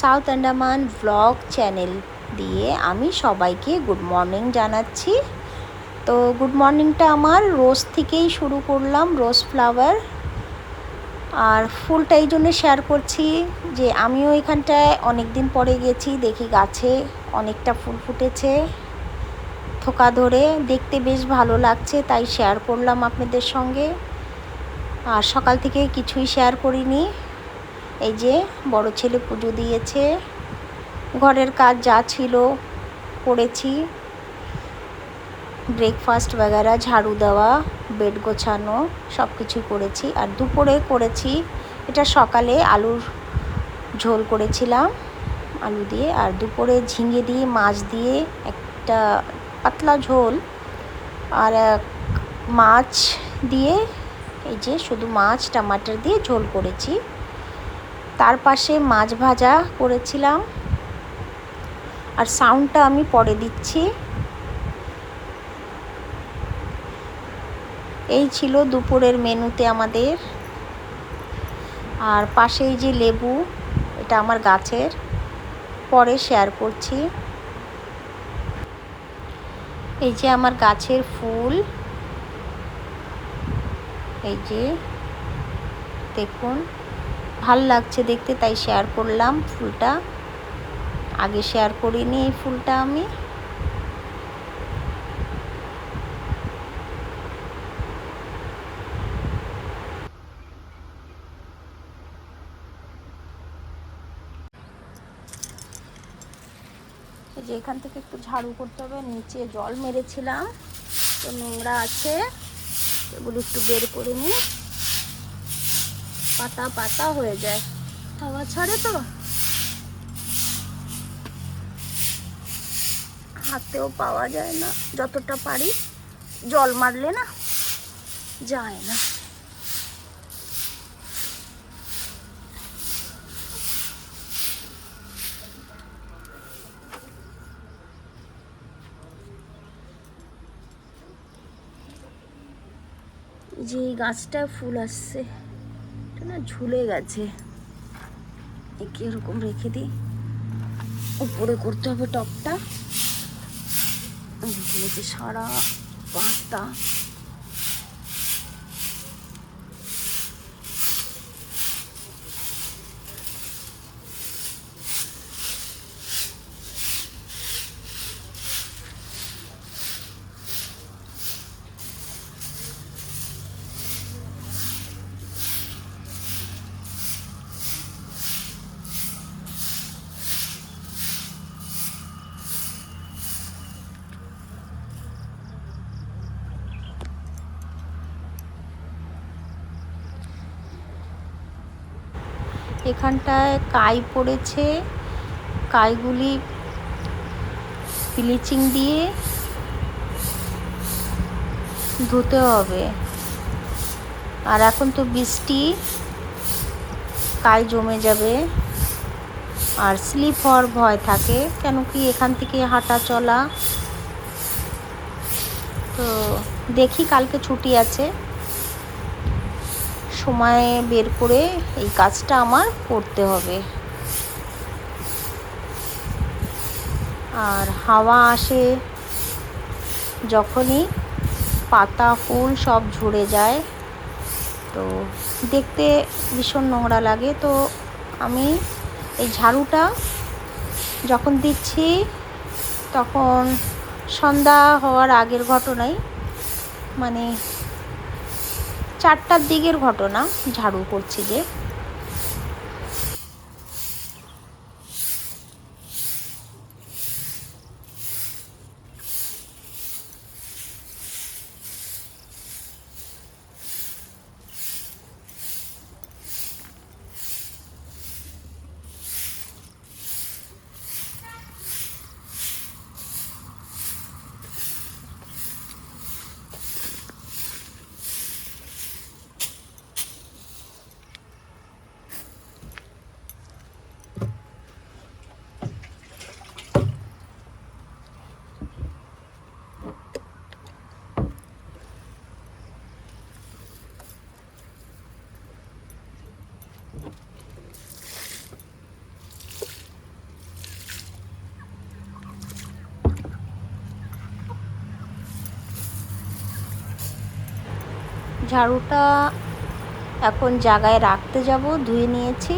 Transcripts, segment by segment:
South Andaman blog channel দিয়ে আমি সবাইকে গুড মর্নিং জানাচ্ছি। তো গুড মর্নিংটা আমার রোজ থেকেই শুরু করলাম রোজ ফ্লাওয়ার আর ফুলটা এই জন্য শেয়ার করছি যে আমিও এখানটায় অনেক দিন পরে গেছি, দেখি গাছে অনেকটা ফুল ফুটেছে। থোকা ধরে দেখতে বেশ ভালো লাগছে, তাই শেয়ার করলাম আপনাদের সঙ্গে। আর সকাল থেকে কিছুই শেয়ার করিনি। এই যে বড় ছেলে পুজো দিয়েছে। ঘরের কাজ যা ছিল করেছি। ব্রেকফাস্ট বাগারা, ঝাড়ু দেওয়া বেড গোছানো সব কিছুই করেছি। আর দুপুরে করেছি, এটা সকালে আলুর ঝোল করেছিলাম, আলু দিয়ে। আর দুপুরে ঝিঙে দিয়ে, মাছ দিয়ে একটা পাতলা ঝোল আর মাছ দিয়ে, এই যে শুধু মাছ, টমাটার দিয়ে ঝোল করেছি। তার পাশে মাছ ভাজা করেছিলাম। আর সাউন্ডটা আমি পরে দিচ্ছি। এই ছিল দুপুরের মেনুতে আমাদের। আর পাশেই যে লেবু, এটা আমার গাছের। পরে শেয়ার করছি। এই যে আমার গাছের ফুল। এই যে, দেখুন। ভালো লাগছে দেখতে, তাই শেয়ার করলাম ফুলটা। আগে শেয়ার করিনি এই ফুলটা আমি। যে এখান থেকে একটু ঝাড়ু করতে হবে, নিচে জল মেরেছিলাম, তো নোংরা আছে, এগুলো একটু বের করে নিই। পাতা পাতা হয়ে যায়। হাওয়া ছাড়ে তো? হাতেও পাওয়া যায় না, যতটা পারি। জল মারলে না যায় না। যে এই গাছটায় ফুল আসছে। ঝুলে গেছে। একে এরকম রেখে দিই। উপরে করতে হবে টপটা। সারা পাতা এখানটায় কাই পড়েছে। কাইগুলি ব্লিচিং দিয়ে ধুতে হবে। আর এখন তো বৃষ্টি, কাই জমে যাবে। আর স্লিপ হওয়ার ভয় থাকে, কেন কি এখান থেকে হাঁটা চলা। তো দেখি কালকে ছুটি আছে। সময় বের করে এই কাজটা আমার করতে হবে। আর হাওয়া আসে যখনই পাতা, ফুল সব ঝরে যায়। তো দেখতে ভীষণ নোংরা লাগে। তো আমি এই ঝাড়ুটা যখন দিচ্ছি তখন সন্ধ্যা হওয়ার আগের ঘটনাই মানে চারটার দিকের ঘটনা ঝাড়ু করছি যে ঝাড়ুটা এখন জায়গায় রাখতে যাব, ধুয়ে নিয়েছি।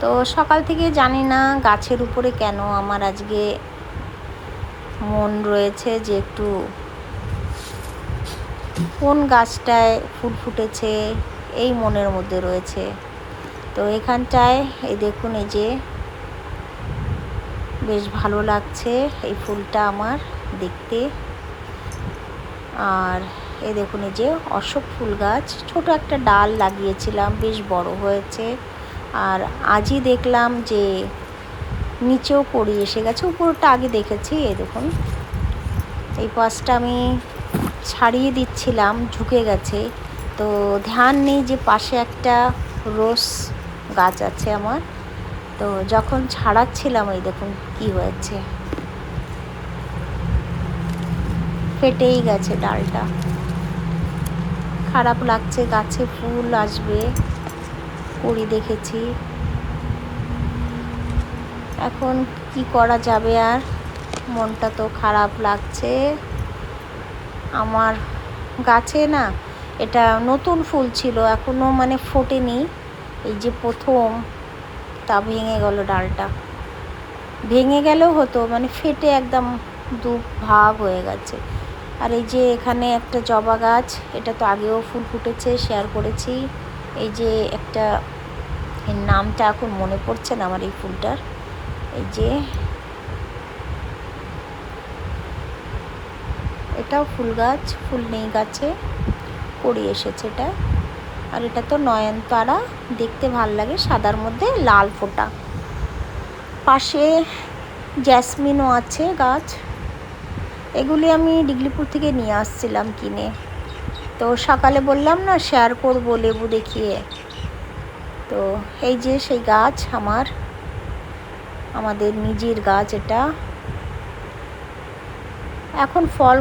তো সকাল থেকে জানি না গাছের উপরে কেন আমার আজকে মন রয়েছে যে একটু কোন গাছটায় ফুল ফুটেছে, এই মনের মধ্যে রয়েছে। তো এখানটায়, এই দেখুন এই যে, বেশ ভালো লাগছে এই ফুলটা আমার দেখতে। আর এই দেখুন, এই যে অশোক ফুল গাছ, ছোট একটা ডাল লাগিয়েছিলাম, বেশ বড় হয়েছে। আর আজই দেখলাম যে নিচেও পড়ে এসে গেছে, উপরটা আগে দেখেছি, এই দেখুন। এই পাশটা আমি ছাড়িয়ে দিচ্ছিলাম, ঝুঁকে গেছে। তো ধ্যান নেই যে পাশে একটা রোস গাছ আছে আমার। তো যখন ছাড়াচ্ছিলাম, এই দেখুন কি হয়েছে। ফেটেই গেছে ডালটা। খারাপ লাগছে, গাছে ফুল আসবে। করি দেখেছি। এখন কি করা যাবে আর? মনটা তো খারাপ লাগছে। আমার গাছে না, এটা নতুন ফুল ছিল এখনও মানে ফোটেনি। এই যে প্রথম, তা ভেঙে গেল ডালটা। ভেঙে গেলেও হতো মানে ফেটে একদম দু ভাগ হয়ে গেছে। আর এই যে এখানে একটা জবা গাছ, এটা তো আগেও ফুল ফুটেছে শেয়ার করেছি। এই যে একটা, এর নামটা এখন মনে পড়ছে না আমার এই ফুলটার। এই যে, এটাও ফুল গাছ, ফুল নেই গাছে করি এসেছে এটা। আর এটা তো নয়নতারা, দেখতে ভালো লাগে, সাদার মধ্যে লাল ফোটা। পাশে জ্যাসমিনও আছে গাছ। এগুলি আমি ডিগলিপুর থেকে নিয়ে আসছিলাম কিনে। তো সকালে বললাম না শেয়ার করব লেবু দেখিয়ে। তো এই যে সেই গাছ আমার, আমাদের নিজের গাছ এটা। এখন ফল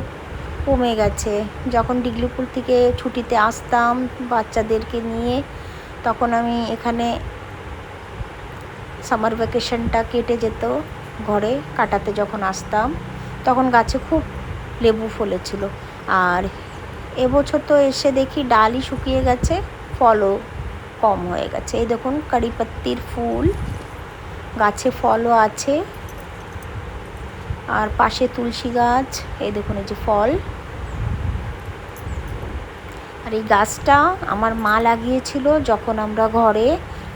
কমে গেছে। যখন ডিগলিপুর থেকে ছুটিতে আসতাম বাচ্চাদেরকে নিয়ে, তখন আমি এখানে সামার ভ্যাকেশনটা কেটে যেত ঘরে, কাটাতে যখন আসতাম। তখন গাছে খুব লেবু ফলেছিল। আর এবছর তো এসে দেখি ডালই শুকিয়ে গেছে, ফলও কম হয়ে গেছে। এই দেখুন কারিপাত্তির ফুল, গাছে ফলও আছে। আর পাশে তুলসী গাছ, এই দেখুন এই যে ফল। আর এই গাছটা আমার মা লাগিয়েছিল যখন আমরা ঘরে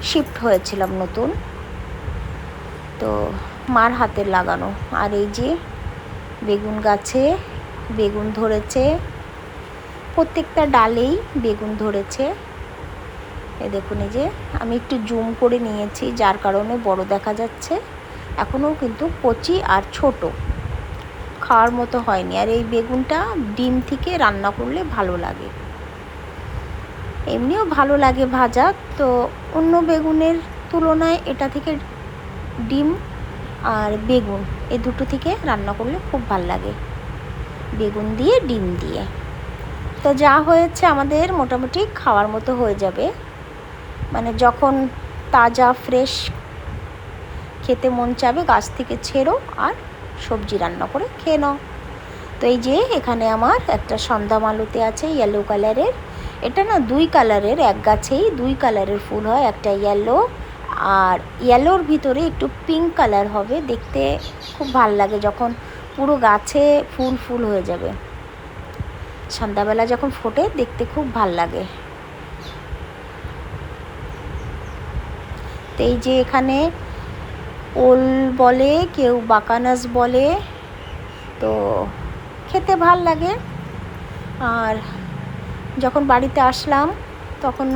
শিফট হয়েছিলাম নতুন। তো মার হাতের লাগানো। আর এই যে বেগুন গাছে বেগুন ধরেছে। প্রত্যেকটা ডালেই বেগুন ধরেছে। এ দেখুন এই যে, আমি একটু জুম করে নিয়েছি, যার কারণে বড় দেখা যাচ্ছে। এখনও কিন্তু কচি আর ছোট। খাওয়ার মতো হয়নি। আর এই বেগুনটা ডিম থেকে রান্না করলে ভালো লাগে। এমনিও ভালো লাগে ভাজা। তো অন্য বেগুনের তুলনায় এটা থেকে ডিম আর বেগুন এই দুটো থেকে রান্না করলে খুব ভালো লাগে। বেগুন দিয়ে, ডিম দিয়ে। তো যা হয়েছে আমাদের মোটামুটি খাওয়ার মতো হয়ে যাবে। মানে যখন তাজা, ফ্রেশ খেতে মন চাবে, গাছ থেকে ছেড়ো আর সবজি রান্না করে খেয়ে নাও। তো এই যে এখানে আমার একটা সন্ধ্যা মালুতে আছে ইয়েলো কালারের এটা না দুই কালারের এক গাছেই দুই কালারের ফুল হয়, একটা ইয়েলো আর ইয়েলোর ভিতরে একটু পিঙ্ক কালার হবে, দেখতে খুব ভালো লাগে যখন পুরো গাছে ফুল ফুল হয়ে যাবে। সন্ধ্যাবেলা যখন ফোটে, দেখতে খুব ভালো লাগে। তো এই যে এখানে ওল বলে, কেউ বাকানাস বলে, তো খেতে ভালো লাগে। আর যখন বাড়িতে আসলাম, তখন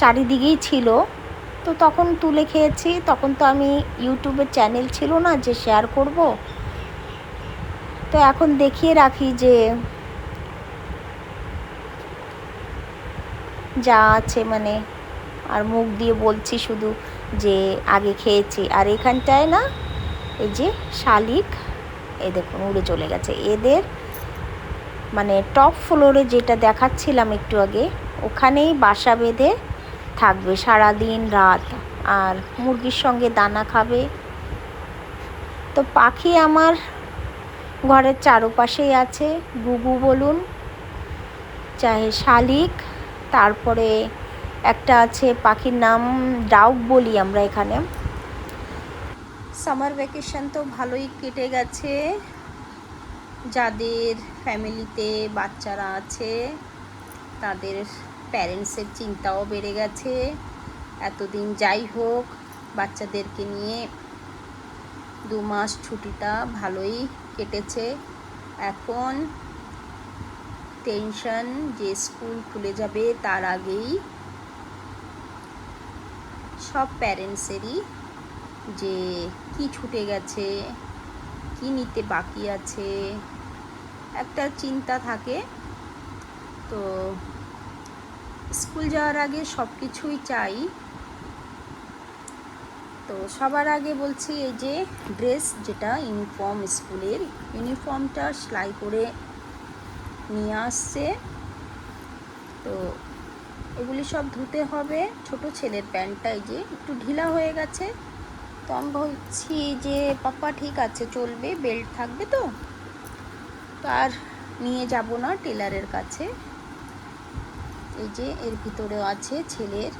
চারিদিকেই ছিল তো তখন তুলে খেয়েছি। তখন তো আমি ইউটিউবের চ্যানেল ছিল না যে শেয়ার করব। তো এখন দেখিয়ে রাখি যে যা আছে মানে আর মুখ দিয়ে বলছি শুধু যে আগে খেয়েছি। আর এখানটায় না, এই যে শালিক, এই দেখুন উড়ে চলে গেছে। এদের মানে টপ ফ্লোরে যেটা দেখাচ্ছিলাম একটু আগে, ওখানেই বাসা বেঁধে থাকবে সারা দিন রাত, আর মুরগির সঙ্গে দানা খাবে। তো পাখি আমার ঘরের চারপাশেই আছে, গুগু বলুন, চাহে শালিক, তারপরে একটা আছে পাখির নাম ডাউক বলি আমরা এখানে। সামার ভ্যাকেশন তো ভালোই কেটে গেছে, যাদের ফ্যামিলিতে বাচ্চারা আছে, তাদের প্যারেন্টসের চিন্তাও বেড়ে গেছে। এতদিন যাই হোক, বাচ্চাদেরকে নিয়ে দু মাস ছুটিটা ভালোই কেটেছে। এখন টেনশন যে স্কুল খুলে যাবে তার আগেই সব প্যারেন্টসেরই যে কি ছুটে গেছে, কি নিতে বাকি আছে, একটা চিন্তা থাকে। তো স্কুল যাওয়ার আগে সব কিছুই চাই। তো সবার আগে বলছি এই যে ড্রেস যেটা ইউনিফর্ম স্কুলের, ইউনিফর্মটা সেলাই করে নিয়ে আসছে। তো এগুলি সব ধুতে হবে। ছোট ছেলের প্যান্টটা এই যে একটু ঢিলা হয়ে গেছে। তো আমি বলছি যে পাপা ঠিক আছে, চলবে, বেল্ট থাকবে তো আর নিয়ে যাব না টেলারের কাছে। এই যে এর ভিতরেও আছে ছেলের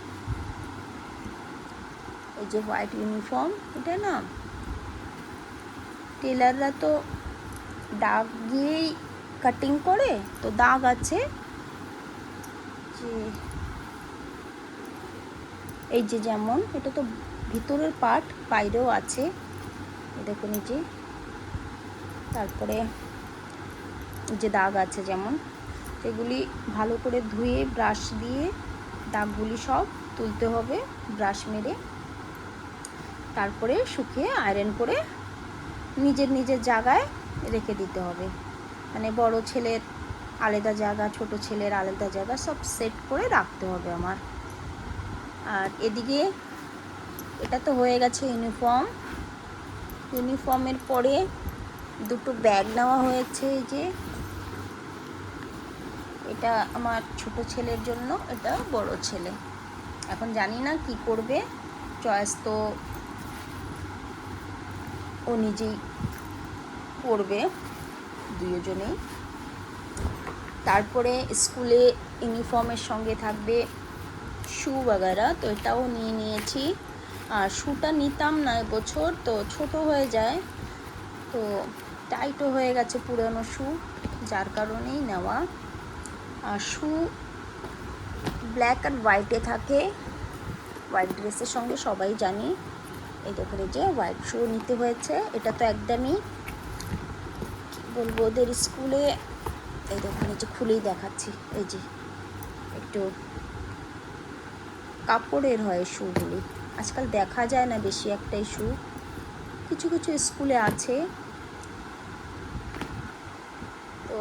এই যে হোয়াইট ইউনিফর্ম, এটা না টেলাররা তো দাগ দিয়েই কাটিং করে, তো দাগ আছে। যে এই যে যেমন, এটা তো ভিতরের পার্ট বাইরেও আছে। দেখুন এই যে, তারপরে যে দাগ আছে যেমন। এগুলি ভালো করে ধুয়ে ব্রাশ দিয়ে দাগগুলি সব তুলতে হবে ব্রাশ মেরে। তারপরে শুকিয়ে আয়রন করে নিজের নিজের জায়গায় রেখে দিতে হবে। মানে বড় ছেলের আলাদা জায়গা, ছোট ছেলের আলাদা জায়গা সব সেট করে রাখতে হবে আমার। আর এদিকে এটা তো হয়ে গেছে ইউনিফর্ম ইউনিফর্মের পরে দুটো ব্যাগ নেওয়া হয়েছে যে। এটা আমার ছোট ছেলের জন্য, এটা বড় ছেলে। এখন জানি না কি করবে। চয়েস তো ও নিজেই করবে দুজনেই তারপরে স্কুলে ইউনিফর্মের সঙ্গে থাকবে শু বাগারা, তো এটাও নিয়ে নিয়েছি। আর শুটা নিতাম না এবছর, তো ছোট হয়ে যায়, তো টাইটও হয়ে গেছে পুরনো শু, যার কারণেই নেওয়া। শু ব্ল্যাক আর হোয়াইটে থাকে। হোয়াইট ড্রেসের সঙ্গে সবাই জানি। এই এই যে হোয়াইট শু নিতে হয়েছে। এটা তো একদমই বলব, ওদের স্কুলে এই এই যে খুলেই দেখাচ্ছি। এই যে একটু কাপড়ের হয় শুগুলি আজকাল দেখা যায় না বেশি একটাই শু কিছু কিছু স্কুলে আছে। তো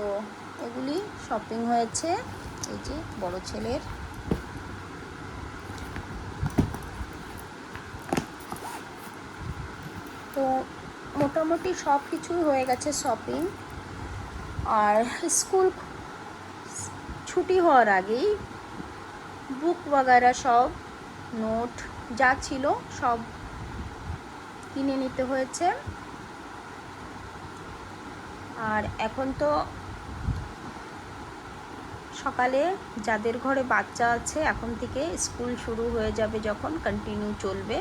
এগুলি শপিং হয়েছে। এই যে বড় ছেলের। তো মোটামুটি সব কিছুই হয়ে গেছে শপিং আর স্কুল ছুটি হওয়ার আগেই বুক বাগারা সব নোট যা ছিল সব কিনে নিতে হয়েছে। আর এখন তো সকালে যাদের ঘরে বাচ্চা আছে, এখন থেকে স্কুল শুরু হয়ে যাবে যখন কন্টিনিউ চলবে।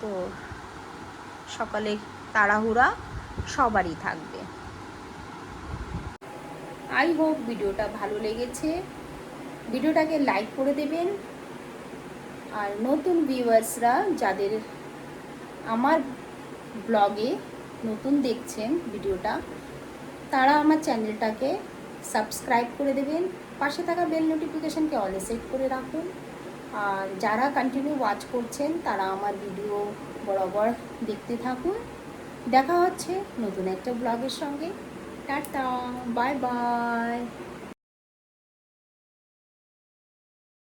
তো সকালে তাড়াহুড়া সবারই থাকবে। আই হোপ ভিডিওটা ভালো লেগেছে। ভিডিওটাকে লাইক করে দেবেন। আর নতুন ভিউয়ার্সরা যাদের আমার ব্লগে নতুন দেখছেন ভিডিওটা, তারা আমার চ্যানেলটাকে সাবস্ক্রাইব করে দেবেন। পাশে থাকা বেল নোটিফিকেশানকে অলে সেট করে রাখুন। আর যারা কন্টিনিউ ওয়াচ করছেন, তারা আমার ভিডিও বরাবর দেখতে থাকুন। দেখা হচ্ছে নতুন একটা ব্লগের সঙ্গে। Tata bye bye